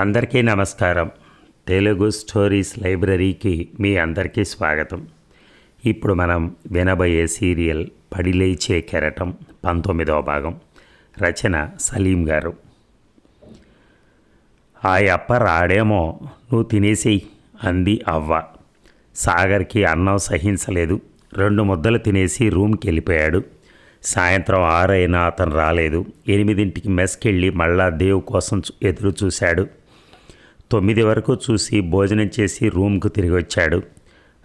అందరికీ నమస్కారం. తెలుగు స్టోరీస్ లైబ్రరీకి మీ అందరికీ స్వాగతం. ఇప్పుడు మనం వినబోయే సీరియల్ పడిలేచే కెరటం పంతొమ్మిదవ భాగం. రచన సలీం గారు. ఆ అప్ప రాడేమో నువ్వు తినేసేయి అంది అవ్వ. సాగర్కి అన్నం సహించలేదు. రెండు ముద్దలు తినేసి రూమ్కి వెళ్ళిపోయాడు సాయంత్రం ఆరైనా అతను రాలేదు. ఎనిమిదింటికి మెస్కెళ్ళి మళ్ళా దేవు కోసం ఎదురు చూశాడు తొమ్మిది వరకు చూసి భోజనం చేసి రూమ్కు తిరిగి వచ్చాడు.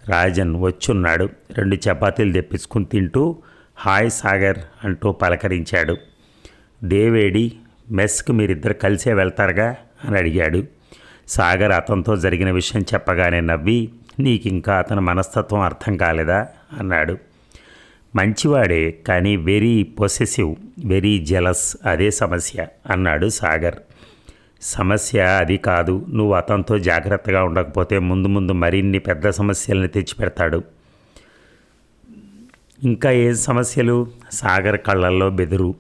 రాజన్ వచ్చున్నాడు. రెండు చపాతీలు తెప్పించుకుని తింటూ హాయ్ సాగర్ అంటూ పలకరించాడు. దేవేడి మెస్కు మీరిద్దరు కలిసే వెళ్తారుగా? అని అడిగాడు. సాగర్ అతనితో జరిగిన విషయం చెప్పగానే నవ్వి నీకింకా అతని మనస్తత్వం అర్థం కాలేదా? అన్నాడు. మంచివాడే కానీ వెరీ పొసెసివ్ వెరీ జెలస్ అదే సమస్య అన్నాడు సాగర్. సమస్య అది కాదు. నువ్వు అతనితో జాగ్రత్తగా ఉండకపోతే ముందు ముందు మరిన్ని పెద్ద సమస్యల్ని తెచ్చిపెడతాడు. ఇంకా ఏం సమస్యలు? సాగర్ కళ్ళల్లో బెదురు.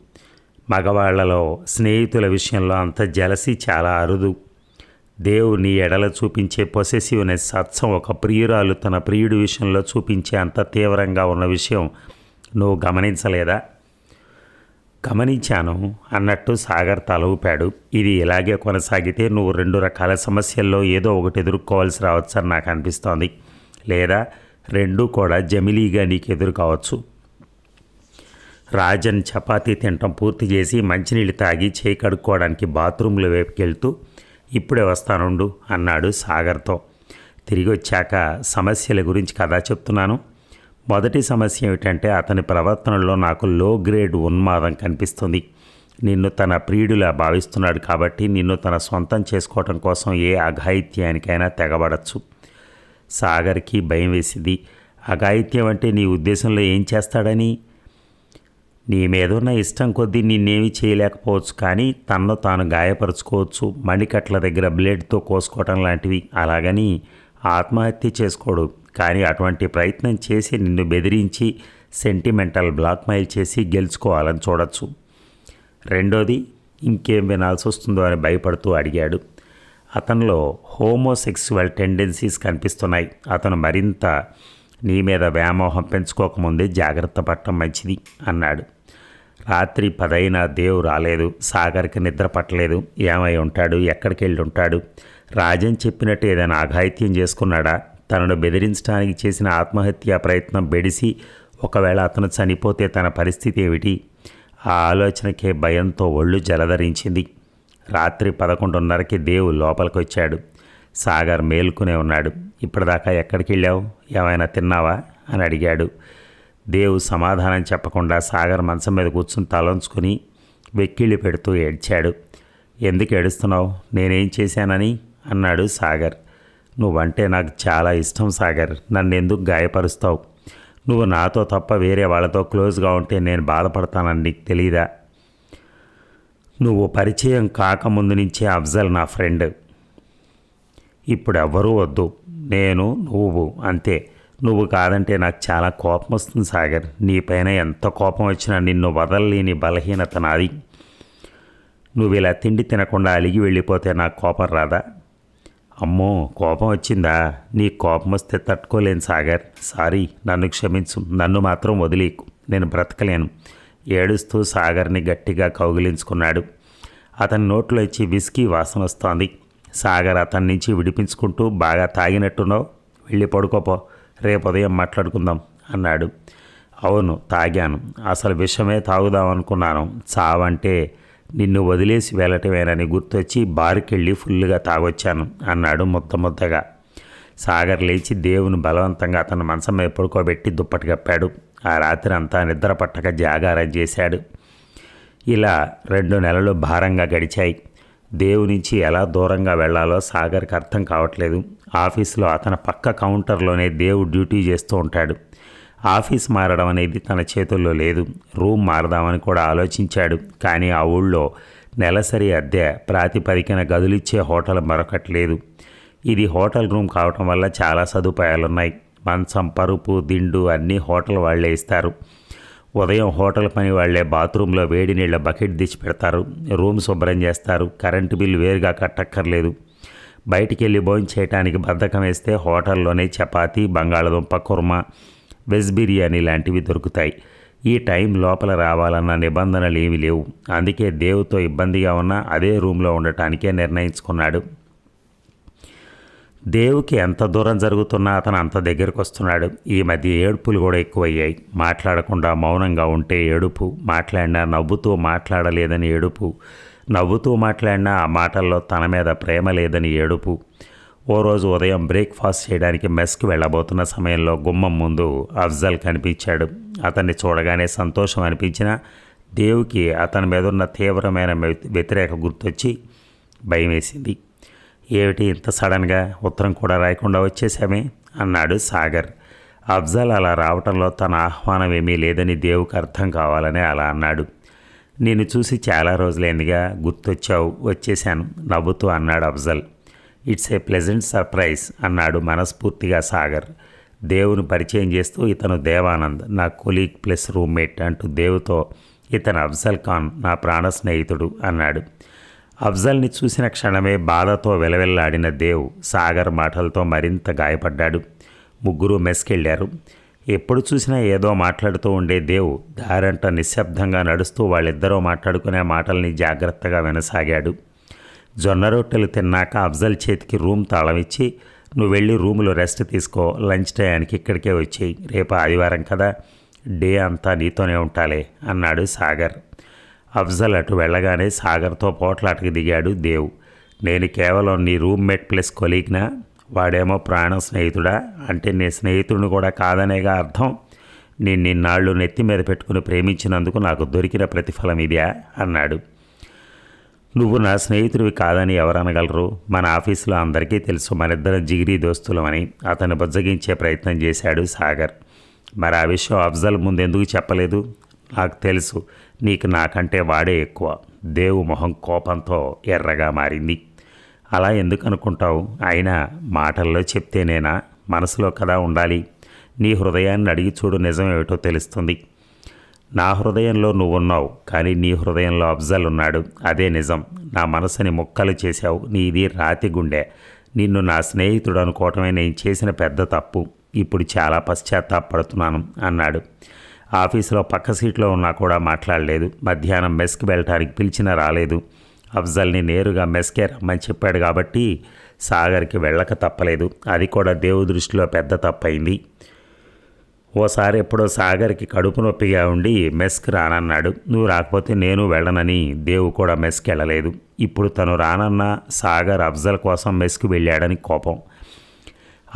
మగవాళ్ళలో స్నేహితుల విషయంలో అంత జలసి చాలా అరుదు. దేవు నీ ఎడల చూపించే పొసెసివ్నెస్ సత్సం ఒక ప్రియురాలు తన ప్రియుడి విషయంలో చూపించే అంత తీవ్రంగా ఉన్న విషయం నువ్వు గమనించలేదా? గమనించాను అన్నట్టు సాగర్ తల ఊపాడు ఇది ఇలాగే కొనసాగితే నువ్వు రెండు రకాల సమస్యల్లో ఏదో ఒకటి ఎదుర్కోవాల్సి రావచ్చని నాకు అనిపిస్తోంది. లేదా రెండూ కూడా జమిలీగా నీకు ఎదురు కావచ్చు. రాజన్ చపాతీ తినటం పూర్తి చేసి మంచినీళ్ళు తాగి చేయి కడుక్కోవడానికి బాత్రూంలో వైపుకెళ్తూ ఇప్పుడే వస్తానుండు అన్నాడు సాగర్తో. తిరిగి వచ్చాక సమస్యల గురించి కథ చెప్తున్నాను. మొదటి సమస్య ఏమిటంటే అతని ప్రవర్తనలో నాకు లో గ్రేడ్ ఉన్మాదం కనిపిస్తుంది. నిన్ను తన ప్రియుడిలా భావిస్తున్నాడు కాబట్టి నిన్ను తన సొంతం చేసుకోవటం కోసం ఏ అఘాయిత్యానికైనా తెగబడచ్చు. సాగర్కి భయం వేసింది. అఘాయిత్యం అంటే నీ ఉద్దేశంలో ఏం చేస్తాడని? నీ మీదున్న ఇష్టం కొద్దీ నిన్నేమి చేయలేకపోవచ్చు కానీ తనను తాను గాయపరుచుకోవచ్చు. మణికట్ల దగ్గర బ్లేడ్తో కోసుకోవటం లాంటివి. అలాగని ఆత్మహత్య చేసుకోడు. కానీ అటువంటి ప్రయత్నం చేసి నిన్ను బెదిరించి సెంటిమెంటల్ బ్లాక్మెయిల్ చేసి గెలుచుకోవాలని చూడొచ్చు. రెండోది ఇంకేం వినాల్సి వస్తుందో అని భయపడుతూ అడిగాడు. అతనిలో హోమోసెక్సువల్ టెండెన్సీస్ కనిపిస్తున్నాయి. అతను మరింత నీ మీద వ్యామోహం పెంచుకోకముందే జాగ్రత్త పడటం మంచిది అన్నాడు. రాత్రి పదైనా దేవు రాలేదు సాగర్కి నిద్ర పట్టలేదు. ఏమై ఉంటాడు? ఎక్కడికి వెళ్ళి ఉంటాడు? రాజన్ చెప్పినట్టు ఏదైనా అఘాయిత్యం చేసుకున్నాడా? తనను బెదిరించడానికి చేసిన ఆత్మహత్య ప్రయత్నం బెడిసి ఒకవేళ అతను చనిపోతే తన పరిస్థితి ఏమిటి? ఆ ఆలోచనకే భయంతో ఒళ్ళు జలధరించింది రాత్రి పదకొండున్నరకి దేవు లోపలికి వచ్చాడు సాగర్ మేల్కొనే ఉన్నాడు. ఇప్పటిదాకా ఎక్కడికి వెళ్ళావు? ఏమైనా తిన్నావా? అని అడిగాడు. దేవు సమాధానం చెప్పకుండా సాగర్ మంచం మీద కూర్చుని తలంచుకుని వెక్కిళ్ళు పెడుతూ ఏడ్చాడు. ఎందుకు ఏడుస్తున్నావు? నేనేం చేశానని? అన్నాడు సాగర్. నువ్వంటే నాకు చాలా ఇష్టం సాగర్. నన్ను ఎందుకు గాయపరుస్తావు? నువ్వు నాతో తప్ప వేరే వాళ్ళతో క్లోజ్గా ఉంటే నేను బాధపడతానని నీకు తెలీదా? నువ్వు పరిచయం కాకముందు నుంచే అఫ్జల్ నా ఫ్రెండ్. ఇప్పుడు ఎవ్వరూ వద్దు. నేను నువ్వు అంతే. నువ్వు కాదంటే నాకు చాలా కోపం వస్తుంది సాగర్ నీపైన ఎంత కోపం వచ్చినా నిన్ను వదలలేని బలహీనత నాది. నువ్వు ఇలా తిండి తినకుండా అలిగి వెళ్ళిపోతే నాకు కోపం రాదా? అమ్మో కోపం వచ్చిందా? నీ కోపం వస్తే తట్టుకోలేను సాగర్. సారీ నన్ను క్షమించు. నన్ను మాత్రం వదిలేకు. నేను బ్రతకలేను. ఏడుస్తూ సాగర్ని గట్టిగా కౌగిలించుకున్నాడు. అతని నోట్లో ఇచ్చి విస్కీ వాసన వస్తోంది. సాగర్ అతని నుంచి విడిపించుకుంటూ బాగా తాగినట్టున్నావు? వెళ్ళి పడుకోపో. రేపు ఉదయం మాట్లాడుకుందాం అన్నాడు. అవును తాగాను. అసలు విషమే తాగుదాం అనుకున్నాను. చావంటే నిన్ను వదిలేసి వెళ్ళటమేనని గుర్తొచ్చి బారుకెళ్ళి ఫుల్గా తాగొచ్చాను అన్నాడు ముద్ద ముద్దగా. సాగర్ లేచి దేవుని బలవంతంగా అతను మంచం మీద పడుకోబెట్టి దుప్పటి కప్పాడు. ఆ రాత్రి అంతా నిద్ర పట్టక జాగారం చేశాడు. ఇలా రెండు నెలలు భారంగా గడిచాయి. దేవు నుంచి ఎలా దూరంగా వెళ్ళాలో సాగర్కి అర్థం కావట్లేదు. ఆఫీసులో అతని పక్క కౌంటర్లోనే దేవు డ్యూటీ చేస్తూ ఉంటాడు. ఆఫీస్ మారడం అనేది తన చేతుల్లో లేదు. రూమ్ మారదామని కూడా ఆలోచించాడు. కానీ ఆ ఊళ్ళో నెలసరి అద్దె ప్రాతిపదికన గదులిచ్చే హోటల్ మరొకట్లేదు ఇది హోటల్ రూమ్ కావటం వల్ల చాలా సదుపాయాలున్నాయి. మంచం పరుపు దిండు అన్నీ హోటల్ వాళ్ళే ఇస్తారు. ఉదయం హోటల్ పని వాళ్ళే బాత్రూంలో వేడి నీళ్ళ బకెట్ తెచ్చి పెడతారు. రూమ్ శుభ్రం చేస్తారు. కరెంటు బిల్లు వేరుగా కట్టక్కర్లేదు. బయటికి వెళ్ళి భోజనం చేయడానికి బద్ధకం వేస్తే హోటల్లోనే చపాతీ బంగాళదుంప కుర్మా వెజ్ బిర్యానీ లాంటివి దొరుకుతాయి. ఈ టైం లోపల రావాలన్న నిబంధనలు ఏమీ లేవు. అందుకే దేవుతో ఇబ్బందిగా ఉన్నా అదే రూమ్లో ఉండటానికే నిర్ణయించుకున్నాడు. దేవుకి ఎంత దూరం జరుగుతున్నా అతను అంత దగ్గరకు వస్తున్నాడు ఈ మధ్య ఏడుపులు కూడా ఎక్కువయ్యాయి. మాట్లాడకుండా మౌనంగా ఉంటే ఏడుపు మాట్లాడినా నవ్వుతూ మాట్లాడలేదని ఏడుపు నవ్వుతూ మాట్లాడినా ఆ మాటల్లో తన మీద ప్రేమ లేదని ఏడుపు. ఓ రోజు ఉదయం బ్రేక్ఫాస్ట్ చేయడానికి మెస్కి వెళ్ళబోతున్న సమయంలో గుమ్మం ముందు అఫ్జల్ కనిపించాడు. అతన్ని చూడగానే సంతోషం అనిపించిన దేవుకి అతని మీద ఉన్న తీవ్రమైన వ్యతిరేక గుర్తొచ్చి భయం వేసింది ఏమిటి ఇంత సడన్గా ఉత్తరం కూడా రాయకుండా వచ్చేసామే అన్నాడు సాగర్. అఫ్జల్ అలా రావటంలో తన ఆహ్వానం ఏమీ లేదని దేవుకి అర్థం కావాలని అలా అన్నాడు. నేను చూసి చాలా రోజులైందిగా గుర్తొచ్చావు వచ్చేశాను నవ్వుతూ అన్నాడు Afzal. It's a pleasant surprise అన్నాడు మనస్ఫూర్తిగా సాగర్. దేవుని పరిచయం చేస్తూ ఇతను దేవానంద్ నా కొలీగ్ ప్లస్ రూమ్మేట్ అంటూ దేవుతో ఇతను అఫ్జల్ ఖాన్ నా ప్రాణ స్నేహితుడు అన్నాడు. అఫ్జల్ని చూసిన క్షణమే బాధతో వెలవెల్లాడిన దేవ్ సాగర్ మాటలతో మరింత గాయపడ్డాడు. ముగ్గురు మెస్కెళ్ళారు. ఎప్పుడు చూసినా ఏదో మాట్లాడుతూ ఉండే దేవ్ దారంట నిశ్శబ్దంగా నడుస్తూ వాళ్ళిద్దరూ మాట్లాడుకునే మాటల్ని జాగ్రత్తగా వినసాగాడు. జొన్న రొట్టెలు తిన్నాక అఫ్జల్ చేతికి రూమ్ తాళం ఇచ్చి నువ్వు వెళ్ళి రూములో రెస్ట్ తీసుకో లంచ్ టైంకి ఇక్కడికే వచ్చేయి రేపు ఆదివారం కదా డే అంతా నీతోనే ఉంటాలే అన్నాడు సాగర్. అఫ్జల్ అటు వెళ్ళగానే సాగర్తో పోట్లాటకి దిగాడు దేవ్. నేను కేవలం నీ రూమ్మేట్ ప్లస్ కొలీగ్నా? వాడేమో ప్రాణ స్నేహితుడా? అంటే నీ స్నేహితుడిని కూడా కాదనేగా అర్థం? నేను నిన్నాళ్ళు నెత్తి మీద పెట్టుకుని ప్రేమించినందుకు నాకు దొరికిన ప్రతిఫలం ఇదే? అన్నాడు. నువ్వు నా స్నేహితుడివి కాదని ఎవరనగలరు? మన ఆఫీసులో అందరికీ తెలుసు మనిద్దరం జిగిరి దోస్తులమని అతను బుజ్జగించే ప్రయత్నం చేశాడు సాగర్. మరి ఆ విషయం అఫ్జల్ ముందు ఎందుకు చెప్పలేదు? నాకు తెలుసు నీకు నాకంటే వాడే ఎక్కువ. దేవు మొహం కోపంతో ఎర్రగా మారింది. అలా ఎందుకు అనుకుంటావు అయినా మాటల్లో చెప్తేనేనా? మనసులో కదా ఉండాలి. నీ హృదయాన్ని అడిగి చూడు నిజమేమిటో తెలుస్తుంది. నా హృదయంలో నువ్వున్నావు కానీ నీ హృదయంలో అఫ్జల్ ఉన్నాడు. అదే నిజం. నా మనసుని ముక్కలు చేశావు. నీది రాతి గుండె. నిన్ను నా స్నేహితుడు అనుకోవటమే నేను చేసిన పెద్ద తప్పు. ఇప్పుడు చాలా పశ్చాత్తాపడుతున్నాను అన్నాడు. ఆఫీసులో పక్క సీట్లో ఉన్నా కూడా మాట్లాడలేదు. మధ్యాహ్నం మెస్కి వెళ్ళటానికి పిలిచినా రాలేదు. అఫ్జల్ని నేరుగా మెస్కే రమ్మని చెప్పాడు కాబట్టి సాగర్కి వెళ్ళక తప్పలేదు. అది కూడా దేవు దృష్టిలో పెద్ద తప్పైంది ఓసారి ఎప్పుడో సాగర్కి కడుపు నొప్పిగా ఉండి మెస్కి రానన్నాడు. నువ్వు రాకపోతే నేను వెళ్ళనని దేవు కూడా మెస్కి వెళ్ళలేదు. ఇప్పుడు తను రానన్న సాగర్ అఫ్జల్ కోసం మెస్కి వెళ్ళాడని కోపం.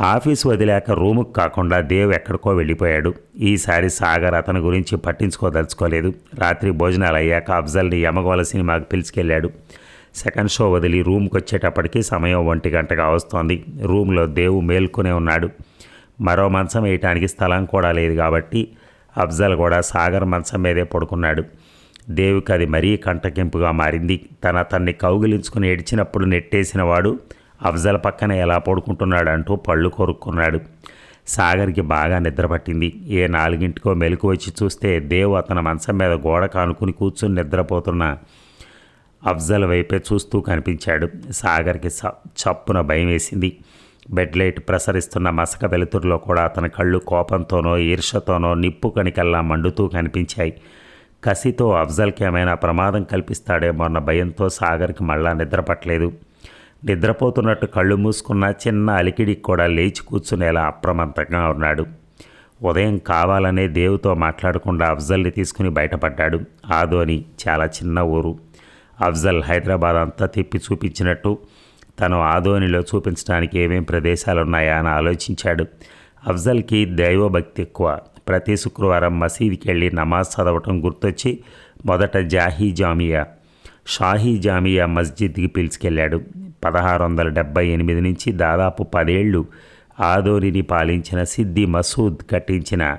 ఆఫీస్ వదిలేక రూముకు కాకుండా దేవ్ ఎక్కడికో వెళ్ళిపోయాడు. ఈసారి సాగర్ అతని గురించి పట్టించుకోదలుచుకోలేదు. రాత్రి భోజనాలు అయ్యాక అఫ్జల్ని యమగోల సినిమాకి పిలిచికెళ్ళాడు. సెకండ్ షో వదిలి రూమ్కి వచ్చేటప్పటికి సమయం ఒంటి గంటగా వస్తోంది. రూమ్లో దేవు మేల్కొనే ఉన్నాడు. మరో మంచం వేయటానికి స్థలం కూడా లేదు కాబట్టి అఫ్జల్ కూడా సాగర్ మంచం మీదే పడుకున్నాడు. దేవుకి అది మరీ కంటకింపుగా మారింది. తన తన్ని కౌగిలించుకుని ఏడ్చినప్పుడు నెట్టేసిన వాడు అఫ్జల్ పక్కన ఎలా పడుకుంటున్నాడు అంటూ పళ్ళు కొరుక్కున్నాడు. సాగర్కి బాగా నిద్రపట్టింది ఏ నాలుగింటికో మెలకు వచ్చి చూస్తే దేవు అతని మంచం మీద గోడ కానుకుని కూర్చుని నిద్రపోతున్న అఫ్జల్ వైపే చూస్తూ కనిపించాడు. సాగర్కి చప్పున భయం వేసింది. బెడ్ లైట్ ప్రసరిస్తున్న మసక వెలుతురులో కూడా అతని కళ్ళు కోపంతోనో ఈర్షతోనో నిప్పు కణికల్లా మండుతూ కనిపించాయి. కసితో అఫ్జల్కి ఏమైనా ప్రమాదం కల్పిస్తాడేమో అన్న భయంతో సాగర్కి మళ్ళా నిద్రపట్టలేదు. నిద్రపోతున్నట్టు కళ్ళు మూసుకున్న చిన్న అలికిడికి కూడా లేచి కూర్చునేలా అప్రమత్తంగా ఉన్నాడు. ఉదయం కావాలనే దేవుతో మాట్లాడకుండా అఫ్జల్ని తీసుకుని బయటపడ్డాడు. ఆదోని చాలా చిన్న ఊరు. అఫ్జల్ హైదరాబాద్ అంతా తిప్పి చూపించినట్టు తను ఆదోనిలో చూపించడానికి ఏమేం ప్రదేశాలు ఉన్నాయా అని ఆలోచించాడు. అఫ్జల్కి దైవభక్తి ఎక్కువ. ప్రతి శుక్రవారం మసీద్కి వెళ్ళి నమాజ్ చదవటం గుర్తొచ్చి మొదట జాహీ జామియా షాహీ జామియా మస్జిద్కి పిలుచుకెళ్ళాడు. పదహారు వందల డెబ్బై ఎనిమిది నుంచి దాదాపు పదేళ్ళు ఆదోనిని పాలించిన సిద్ది మసూద్ కట్టించిన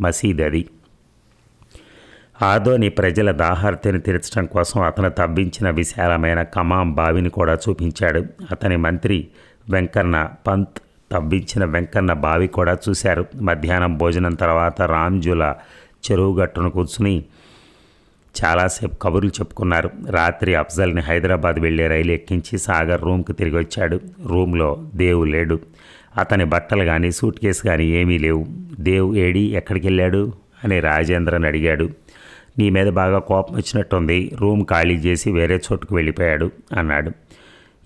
మసీద్ అది ఆదోని ప్రజల దాహార్తిని తీర్చడం కోసం అతను తవ్వించిన విశాలమైన కమాం బావిని కూడా చూపించాడు. అతని మంత్రి వెంకన్న పంత్ తవ్వించిన వెంకన్న బావి కూడా చూశారు. మధ్యాహ్నం భోజనం తర్వాత రామ్జుల చెరువు గట్టును కూర్చుని చాలాసేపు కబుర్లు చెప్పుకున్నారు. రాత్రి అఫ్జల్ని హైదరాబాద్ వెళ్ళే రైలు ఎక్కించి సాగర్ రూమ్కి తిరిగి వచ్చాడు. రూమ్లో దేవు లేడు. అతని బట్టలు కానీ సూట్ కేసు కానీ ఏమీ లేవు. దేవు ఏడి ఎక్కడికి వెళ్ళాడు అని రాజేంద్రన్ అడిగాడు. నీ మీద బాగా కోపం వచ్చినట్టుంది. రూమ్ ఖాళీ చేసి వేరే చోటుకు వెళ్ళిపోయాడు అన్నాడు.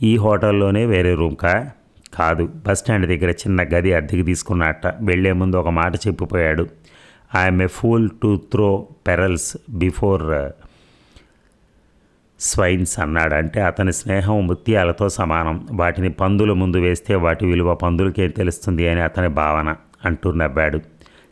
ఈ హోటల్లోనే వేరే రూమ్కా కాదు. బస్ స్టాండ్ దగ్గర చిన్న గది అద్దెకి తీసుకున్నట్ట. వెళ్ళే ముందు ఒక మాట చెప్పిపోయాడు. I'm a fool to throw pearls before swines అన్నాడు. అంటే అతని స్నేహం ముత్యాలతో సమానం. వాటిని పందుల ముందు వేస్తే వాటి విలువ పందులకే తెలుస్తుంది? అని అతని భావన అంటూ నవ్వాడు.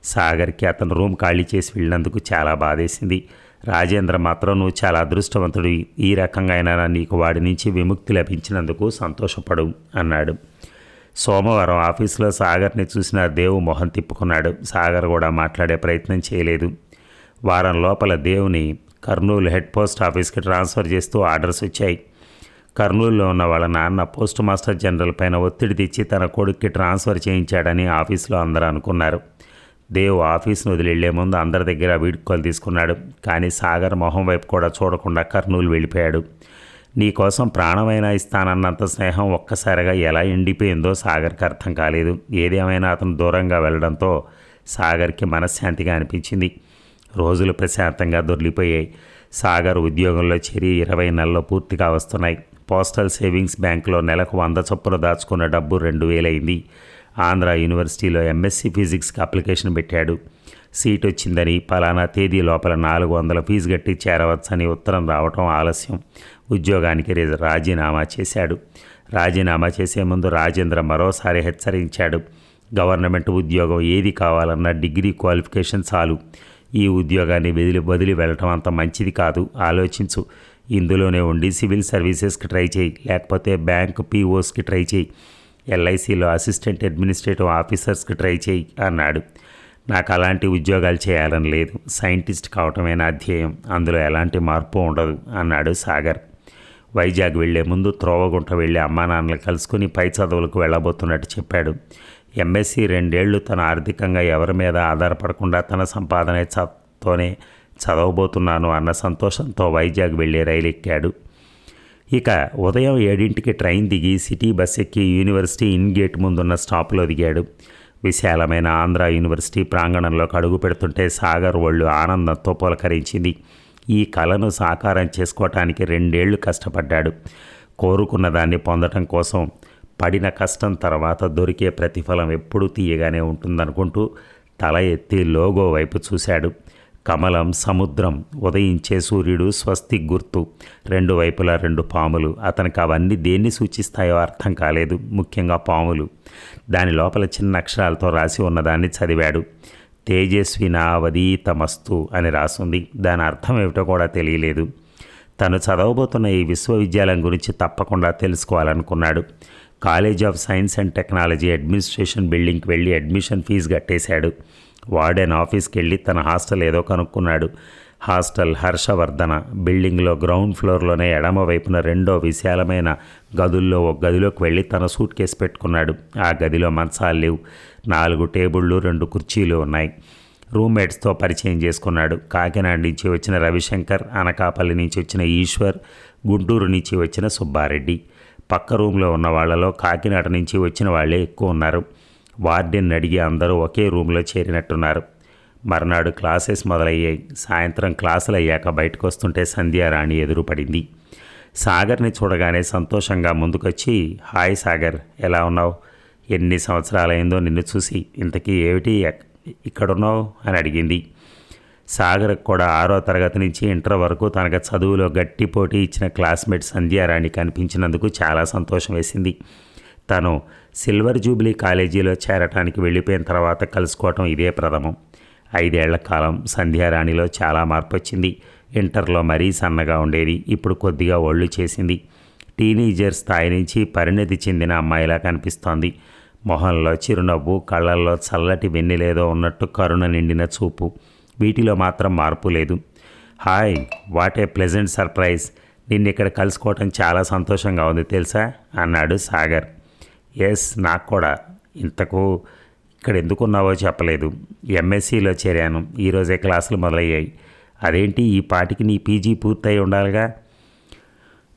సాగర్కి అతను రూమ్ ఖాళీ చేసి వెళ్ళినందుకు చాలా బాధేసింది. రాజేంద్ర మాత్రం నువ్వు చాలా అదృష్టవంతుడు. ఈ రకంగా అయినా నీకు వాడి నుంచి విముక్తి లభించినందుకు సంతోషపడు అన్నాడు. సోమవారం ఆఫీసులో సాగర్ని చూసిన దేవు మొహం తిప్పుకున్నాడు. సాగర్ కూడా మాట్లాడే ప్రయత్నం చేయలేదు. వారం లోపల దేవుని కర్నూలు హెడ్ పోస్ట్ ఆఫీస్కి ట్రాన్స్ఫర్ చేస్తూ ఆర్డర్స్ వచ్చాయి. కర్నూలులో ఉన్న వాళ్ళ నాన్న పోస్ట్ మాస్టర్ జనరల్ పైన ఒత్తిడి తెచ్చి తన కొడుక్కి ట్రాన్స్ఫర్ చేయించాడని ఆఫీసులో అందరూ అనుకున్నారు. దేవ్ ఆఫీస్ను వదిలిళ్ళే ముందు అందరి దగ్గర వీడ్కోలు తీసుకున్నాడు. కానీ సాగర్ మొహం వైపు కూడా చూడకుండా కర్నూలు వెళ్ళిపోయాడు. నీ కోసం ప్రాణమైనా ఇస్తానన్నంత స్నేహం ఒక్కసారిగా ఎలా ఎండిపోయిందో సాగర్కి అర్థం కాలేదు. ఏదేమైనా అతను దూరంగా వెళ్ళడంతో సాగర్కి మనశ్శాంతిగా అనిపించింది. రోజులు ప్రశాంతంగా దొర్లిపోయాయి సాగర్ ఉద్యోగంలో చేరి ఇరవై నెలల్లో పూర్తిగా వస్తున్నాయి. పోస్టల్ సేవింగ్స్ బ్యాంకులో నెలకు వంద చొప్పున దాచుకున్న డబ్బు రెండు వేలైంది ఆంధ్ర యూనివర్సిటీలో ఎంఎస్సి ఫిజిక్స్కి అప్లికేషన్ పెట్టాడు. సీట్ వచ్చిందని పలానా తేదీ లోపల నాలుగు వందల ఫీజు కట్టి చేరవచ్చని ఉత్తరం రావటం ఆలస్యం. ఉద్యోగానికి రాజీనామా చేశాడు. రాజీనామా చేసే ముందు రాజేంద్ర మరోసారి హెచ్చరించాడు. గవర్నమెంట్ ఉద్యోగం ఏది కావాలన్నా డిగ్రీ క్వాలిఫికేషన్ చాలు. ఈ ఉద్యోగాన్ని వదిలి వదిలి వెళ్ళటం అంత మంచిది కాదు. ఆలోచించు. ఇందులోనే ఉండి సివిల్ సర్వీసెస్కి ట్రై చేయి. లేకపోతే బ్యాంక్ పీఓస్కి ట్రై చేయి. ఎల్ఐసిలో అసిస్టెంట్ అడ్మినిస్ట్రేటివ్ ఆఫీసర్స్కి ట్రై చేయి అన్నాడు. నాకు అలాంటి ఉద్యోగాలు చేయాలని లేదు. సైంటిస్ట్ కావటమే నా ధ్యేయం. అందులో ఎలాంటి మార్పు ఉండదు అన్నాడు సాగర్. వైజాగ్ వెళ్ళే ముందు త్రోవగుంట వెళ్ళి అమ్మా నాన్నలు కలుసుకుని పై చదువులకు వెళ్ళబోతున్నట్టు చెప్పాడు. ఎంఎస్సి రెండేళ్ళు తన ఆర్థికంగా ఎవరి మీద ఆధారపడకుండా తన సంపాదన చ- తోనే చదవబోతున్నాను అన్న సంతోషంతో వైజాగ్ వెళ్ళి రైలు ఎక్కాడు ఇక ఉదయం ఏడింటికి ట్రైన్ దిగి సిటీ బస్ ఎక్కి యూనివర్సిటీ ఇన్ గేట్ ముందున్న స్టాప్లో దిగాడు. విశాలమైన ఆంధ్ర యూనివర్సిటీ ప్రాంగణంలోకి అడుగు పెడుతుంటే సాగర్ ఒళ్ళు ఆనందంతో పులకరించింది. ఈ కళను సాకారం చేసుకోవటానికి రెండేళ్ళు కష్టపడ్డాడు. కోరుకున్న దాన్ని పొందటం కోసం పడిన కష్టం తర్వాత దొరికే ప్రతిఫలం ఎప్పుడూ తీయగానే ఉంటుందనుకుంటూ తల ఎత్తి లోగో వైపు చూశాడు. కమలం సముద్రం ఉదయించే సూర్యుడు స్వస్తి గుర్తు. రెండు వైపులా రెండు పాములు. అతనికి అవన్నీ దేన్ని సూచిస్తాయో అర్థం కాలేదు. ముఖ్యంగా పాములు. దాని లోపల చిన్న అక్షరాలతో రాసి ఉన్నదాన్ని చదివాడు. తేజస్వినావదీతమస్తు అని రాసుంది. దాని అర్థం ఏమిటో కూడా తెలియలేదు. తను చదవబోతున్న ఈ విశ్వవిద్యాలయం గురించి తప్పకుండా తెలుసుకోవాలనుకున్నాడు. College of science and technology administration బిల్డింగ్కి వెళ్ళి అడ్మిషన్ ఫీజు కట్టేశాడు. వార్డెన్ ఆఫీస్కి వెళ్ళి తన హాస్టల్ ఏదో కనుక్కున్నాడు. హాస్టల్ హర్షవర్ధన బిల్డింగ్లో గ్రౌండ్ ఫ్లోర్లోనే ఎడమ వైపున రెండో విశాలమైన గదుల్లో ఒక గదిలోకి వెళ్ళి తన సూట్ కేసు పెట్టుకున్నాడు. ఆ గదిలో మంచాలు లేవు. నాలుగు టేబుళ్ళు రెండు కుర్చీలు ఉన్నాయి. రూమ్మేట్స్తో పరిచయం చేసుకున్నాడు. కాకినాడ నుంచి వచ్చిన రవిశంకర్ అనకాపల్లి నుంచి వచ్చిన ఈశ్వర్ గుంటూరు నుంచి వచ్చిన సుబ్బారెడ్డి. పక్క రూమ్లో ఉన్న వాళ్ళలో కాకినాడ నుంచి వచ్చిన వాళ్ళే ఎక్కువ ఉన్నారు. వార్డెన్ అడిగి అందరూ ఒకే రూమ్లో చేరినట్టున్నారు. మర్నాడు క్లాసెస్ మొదలయ్యాయి. సాయంత్రం క్లాసులు అయ్యాక బయటకు వస్తుంటే సంధ్యారాణి ఎదురుపడింది. సాగర్ని చూడగానే సంతోషంగా ముందుకొచ్చి హాయ్ సాగర్ ఎలా ఉన్నావు? ఎన్ని సంవత్సరాలైందో నిన్ను చూసి ఇంతకీ ఏమిటి ఎక్- ఇక్కడున్నావు? అని అడిగింది. సాగర్ కూడా ఆరో తరగతి నుంచి ఇంటర్ వరకు తనకు చదువులో గట్టి పోటీ ఇచ్చిన క్లాస్మేట్ సంధ్యారాణి కనిపించినందుకు చాలా సంతోషం వేసింది. తను సిల్వర్ జూబ్లీ కాలేజీలో చేరటానికి వెళ్ళిపోయిన తర్వాత కలుసుకోవటం ఇదే ప్రథమం. ఐదేళ్ళ కాలం సంధ్యారాణిలో చాలా మార్పు వచ్చింది ఇంటర్లో మరీ సన్నగా ఉండేది. ఇప్పుడు కొద్దిగా ఒళ్ళు చేసింది. టీనేజర్ స్థాయి నుంచి పరిణతి చెందిన అమ్మాయిలా కనిపిస్తోంది. మొహంలో చిరునవ్వు కళ్ళల్లో చల్లటి వెన్నెలేదో ఉన్నట్టు కరుణ నిండిన చూపు. వీటిలో మాత్రం మార్పు లేదు. Hi what a pleasant surprise. నిన్ను ఇక్కడ కలుసుకోవటం చాలా సంతోషంగా ఉంది తెలుసా? అన్నాడు సాగర్. ఎస్ నాకు కూడా. ఇంతకు ఇక్కడ ఎందుకున్నావో చెప్పలేదు. ఎంఎస్సిలో చేరాను. ఈరోజే క్లాసులు మొదలయ్యాయి. అదేంటి? ఈ పాటికి నీ పీజీ పూర్తయి ఉండాలిగా?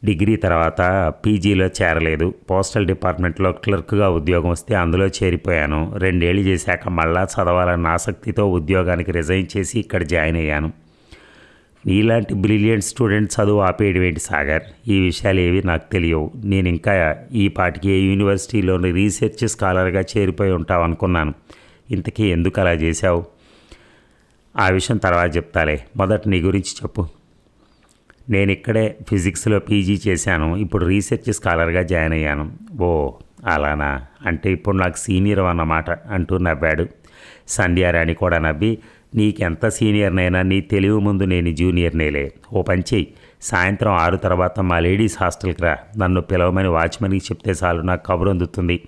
డిగ్రీ తర్వాత పీజీలో చేరలేదు. పోస్టల్ డిపార్ట్మెంట్లో క్లర్క్గా ఉద్యోగం వస్తే అందులో చేరిపోయాను. రెండేళ్ళు చేశాక మళ్ళా చదవాలన్న ఆసక్తితో ఉద్యోగానికి రిజైన్ చేసి ఇక్కడ జాయిన్ అయ్యాను. నీలాంటి బ్రిలియంట్ స్టూడెంట్ చదువు ఆపేయడం ఏంటి సాగర్? ఈ విషయాలు ఏవి నాకు తెలియవు. నేను ఇంకా ఈ పాటికి ఏ యూనివర్సిటీలోని రీసెర్చ్ స్కాలర్గా చేరిపోయి ఉంటావు అనుకున్నాను. ఇంతకీ ఎందుకు అలా చేశావు? ఆ విషయం తర్వాత చెప్తాలే. మొదట నీ గురించి చెప్పు. నేను ఇక్కడే ఫిజిక్స్లో పీజీ చేశాను. ఇప్పుడు రీసెర్చ్ స్కాలర్గా జాయిన్ అయ్యాను. ఓ అలానా? అంటే ఇప్పుడు నాకు సీనియర్ అన్నమాట అంటూ నవ్వాడు. సంధ్యారాణి కూడా నవ్వి నీకెంత సీనియర్నైనా నీ తెలివి ముందు నేను జూనియర్నేలే. ఓ పని చెయ్యి. సాయంత్రం ఆరు తర్వాత మా లేడీస్ హాస్టల్కి రా. నన్ను పిలవమని వాచ్మెన్కి చెప్తే చాలు నాకు కబురు అందుతుంది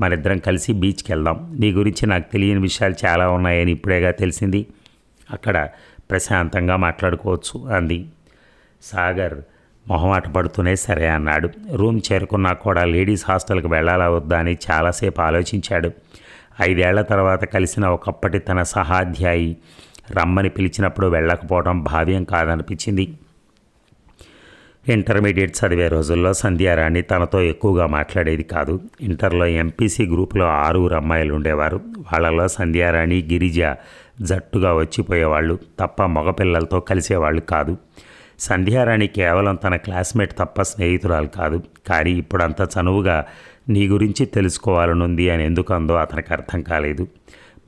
మనిద్దరం కలిసి బీచ్కి వెళ్దాం నీ గురించి నాకు తెలియని విషయాలు చాలా ఉన్నాయని ఇప్పుడేగా తెలిసింది. అక్కడ ప్రశాంతంగా మాట్లాడుకోవచ్చు అంది. సాగర్ మొహమాట పడుతూనే సరే అన్నాడు. రూమ్ చేరుకున్నా కూడా లేడీస్ హాస్టల్కి వెళ్ళాలా వద్దా అని చాలాసేపు ఆలోచించాడు. ఐదేళ్ళ తర్వాత కలిసిన ఒకప్పటి తన సహాధ్యాయి రమ్మని పిలిచినప్పుడు వెళ్ళకపోవడం భావ్యం కాదనిపించింది. ఇంటర్మీడియట్ చదివే రోజుల్లో సంధ్యారాణి తనతో ఎక్కువగా మాట్లాడేది కాదు. ఇంటర్లో ఎంపీసీ గ్రూపులో ఆరుగురు అమ్మాయిలు ఉండేవారు. వాళ్ళలో సంధ్యారాణి గిరిజ జట్టుగా వచ్చిపోయేవాళ్ళు. తప్ప మగపిల్లలతో కలిసేవాళ్ళు కాదు. సంధ్యారాణి కేవలం తన క్లాస్మేట్ తప్ప స్నేహితురాలు కాదు. కానీ ఇప్పుడంతా చనువుగా నీ గురించి తెలుసుకోవాలనుంది అని ఎందుకు అందో అతనికి అర్థం కాలేదు.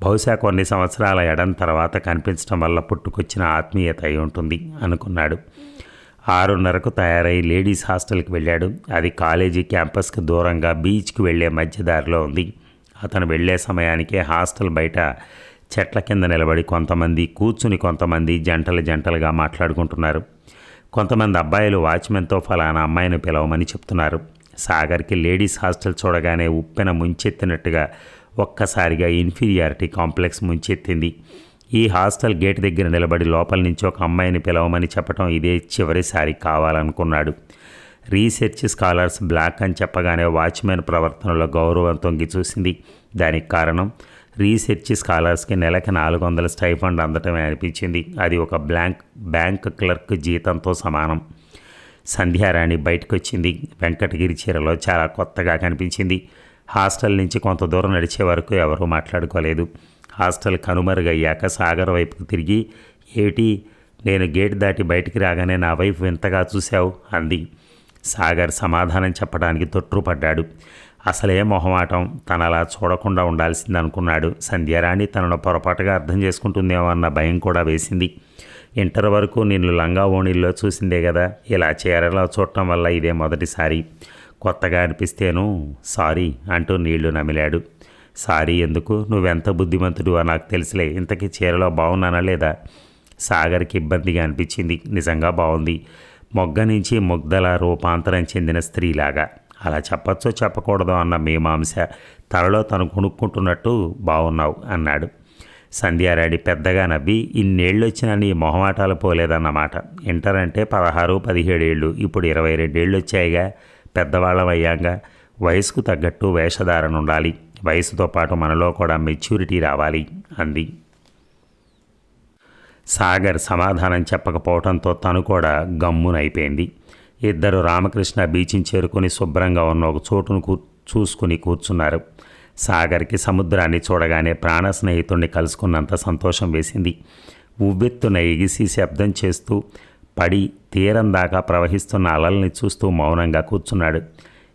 బహుశా కొన్ని సంవత్సరాల ఎడం తర్వాత కనిపించడం వల్ల పుట్టుకొచ్చిన ఆత్మీయత అయి ఉంటుంది అనుకున్నాడు. ఆరున్నరకు తయారై లేడీస్ హాస్టల్కి వెళ్ళాడు. అది కాలేజీ క్యాంపస్కి దూరంగా బీచ్కి వెళ్ళే మధ్యదారిలో ఉంది. అతను వెళ్ళే సమయానికే హాస్టల్ బయట చెట్ల కింద నిలబడి కొంతమంది కూర్చుని కొంతమంది జంటలు జంటలుగా మాట్లాడుకుంటున్నారు. కొంతమంది అబ్బాయిలు వాచ్మెన్తో ఫలానా అమ్మాయిని పిలవమని చెప్తున్నారు. సాగర్కి లేడీస్ హాస్టల్ చూడగానే ఉప్పెన ముంచెత్తినట్టుగా ఒక్కసారిగా ఇన్ఫీరియారిటీ కాంప్లెక్స్ ముంచెత్తింది. ఈ హాస్టల్ గేట్ దగ్గర నిలబడి లోపల నుంచి ఒక అమ్మాయిని పిలవమని చెప్పడం ఇదే చివరిసారి కావాలనుకున్నాడు. రీసెర్చ్ స్కాలర్స్ బ్లాక్ అని చెప్పగానే వాచ్మెన్ ప్రవర్తనలో గౌరవం తొంగి చూసింది. దానికి కారణం రీసెర్చ్ స్కాలర్స్కి నెలకి నాలుగు వందల స్టైఫండ్ అందటమే అనిపించింది. అది ఒక బ్లాంక్ బ్యాంక్ క్లర్క్ జీతంతో సమానం. సంధ్యారాణి బయటకు వచ్చింది వెంకటగిరి చీరలో చాలా కొత్తగా కనిపించింది. హాస్టల్ నుంచి కొంత దూరం నడిచే వరకు ఎవరూ మాట్లాడుకోలేదు. హాస్టల్ కనుమరుగయ్యాక సాగర్ వైపుకు తిరిగి ఏటి నేను గేట్ దాటి బయటికి రాగానే నా వైపు వింతగా చూశావు అంది. సాగర్ సమాధానం చెప్పడానికి తొట్టుపడ్డాడు అసలే మొహమాటం. తన అలా చూడకుండా ఉండాల్సింది అనుకున్నాడు సంధ్యారాణి తనను పొరపాటుగా అర్థం చేసుకుంటుందేమో అన్న భయం కూడా వేసింది. ఇంటర్ వరకు నిన్ను లంగా ఓణిల్లో చూసిందే కదా ఇలా చీరలో చూడటం వల్ల ఇదే మొదటిసారి. కొత్తగా అనిపిస్తేను సారీ అంటూ నీళ్ళు నమిలాడు. సారీ ఎందుకు? నువ్వెంత బుద్ధిమంతుడు నాకు తెలుసులే. ఇంతకీ చీరలో బాగున్నానా లేదా? సాగర్కి ఇబ్బందిగా అనిపించింది. నిజంగా బాగుంది. మొగ్గ నుంచి ముగ్ధల రూపాంతరం చెందిన స్త్రీలాగా. అలా చెప్పచ్చో చెప్పకూడదో అన్న మీమాంస తలలో తను కొనుక్కుంటున్నట్టు బాగున్నావు అన్నాడు. సంధ్యారాణి పెద్దగా నవ్వి ఇన్నేళ్ళొచ్చినా నీ మొహమాటాలు పోలేదన్నమాట. ఇంటర్ అంటే పదహారు పదిహేడేళ్ళు ఇప్పుడు ఇరవై రెండేళ్ళు వచ్చాయిగా పెద్దవాళ్ళం అయ్యాక వయసుకు తగ్గట్టు వేషధారణ ఉండాలి. వయసుతో పాటు మనలో కూడా మెచ్యూరిటీ రావాలి అంది. సాగర్ సమాధానం చెప్పకపోవడంతో తను కూడా గమ్మునైపోయింది. ఇద్దరు రామకృష్ణ బీచ్ని చేరుకొని శుభ్రంగా ఉన్న ఒక చోటును కూ చూసుకుని కూర్చున్నారు. సాగర్కి సముద్రాన్ని చూడగానే ప్రాణ స్నేహితుడిని కలుసుకున్నంత సంతోషం వేసింది. ఉవ్వెత్తున ఎగిసి శబ్దం చేస్తూ పడి తీరం దాకా ప్రవహిస్తున్న అలల్ని చూస్తూ మౌనంగా కూర్చున్నాడు.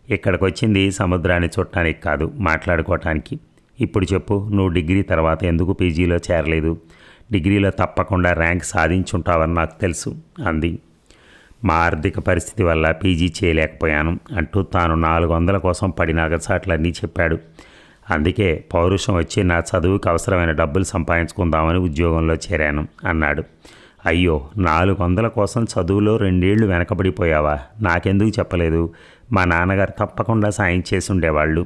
ఇక్కడికి వచ్చింది సముద్రాన్ని చూడటానికి కాదు మాట్లాడుకోవటానికి ఇప్పుడు చెప్పు నువ్వు డిగ్రీ తర్వాత ఎందుకు పీజీలో చేరలేదు? డిగ్రీలో తప్పకుండా ర్యాంక్ సాధించుంటావని నాకు తెలుసు అంది. మా ఆర్థిక పరిస్థితి వల్ల పీజీ చేయలేకపోయాను అంటూ తాను నాలుగు వందల కోసం పడిన అగసాట్లన్నీ చెప్పాడు. అందుకే పౌరుషం వచ్చి నా చదువుకి అవసరమైన డబ్బులు సంపాదించుకుందామని ఉద్యోగంలో చేరాను అన్నాడు. అయ్యో నాలుగు వందల కోసం చదువులో రెండేళ్ళు వెనకబడిపోయావా? నాకెందుకు చెప్పలేదు? మా నాన్నగారు తప్పకుండా సాయం చేసి ఉండేవాళ్ళు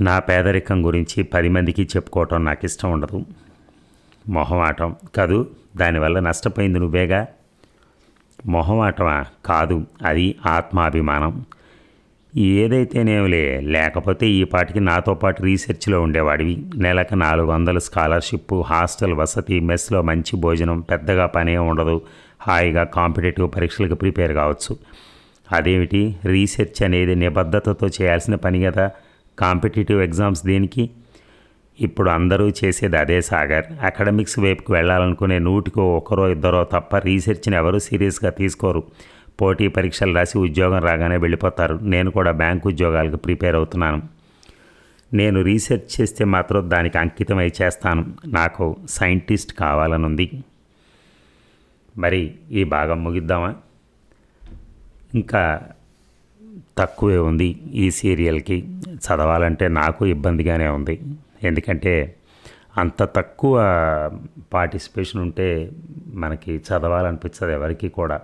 నా పేదరికం గురించి పది మందికి చెప్పుకోవటం నాకు ఇష్టం ఉండదు. మొహమాటం. కాదు దానివల్ల నష్టపోయింది నువ్వేగా? మొహమాటమా? కాదు. అది ఆత్మాభిమానం. ఏదైతేనేమిలే లేకపోతే ఈ పాటికి నాతో పాటు రీసెర్చ్లో ఉండేవాడివి. నెలకు నాలుగు వందలు స్కాలర్షిప్ హాస్టల్ వసతి మెస్లో మంచి భోజనం పెద్దగా పనే ఉండదు. హాయిగా కాంపిటేటివ్ పరీక్షలకు ప్రిపేర్ కావచ్చు. అదేమిటి? రీసెర్చ్ అనేది నిబద్ధతతో చేయాల్సిన పని కదా కాంపిటేటివ్ ఎగ్జామ్స్ దేనికి? ఇప్పుడు అందరూ చేసేది అదే సాగర్. అకాడమిక్స్ వైపుకి వెళ్ళాలనుకునే నూటికో ఒకరో ఇద్దరో తప్ప రీసెర్చ్ని ఎవరూ సీరియస్గా తీసుకోరు. పోటీ పరీక్షలు రాసి ఉద్యోగం రాగానే వెళ్ళిపోతారు. నేను కూడా బ్యాంకు ఉద్యోగాలకు ప్రిపేర్ అవుతున్నాను. నేను రీసెర్చ్ చేస్తే మాత్రం దానికి అంకితమై చేస్తాను. నాకు సైంటిస్ట్ కావాలనుంది. మరి ఈ భాగం ముగిద్దామా? ఇంకా తక్కువే ఉంది ఈ సీరియల్కి. చదవాలంటే నాకు ఇబ్బందిగానే ఉంది. ఎందుకంటే అంత తక్కువ పార్టిసిపేషన్ ఉంటే మనకి చదవాలనిపించదు ఎవరికి కూడా.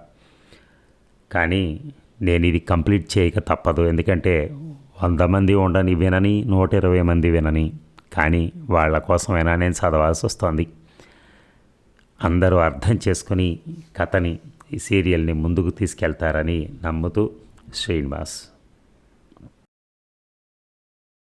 కానీ నేను ఇది కంప్లీట్ చేయక తప్పదు. ఎందుకంటే వంద మంది ఉండని వినని నూట ఇరవై మంది వినని కానీ వాళ్ళ కోసమైనా నేను చదవాల్సి వస్తుంది. అందరూ అర్థం చేసుకుని కథని ఈ సీరియల్ని ముందుకు తీసుకెళ్తారని నమ్ముతూ శ్రీనివాస్.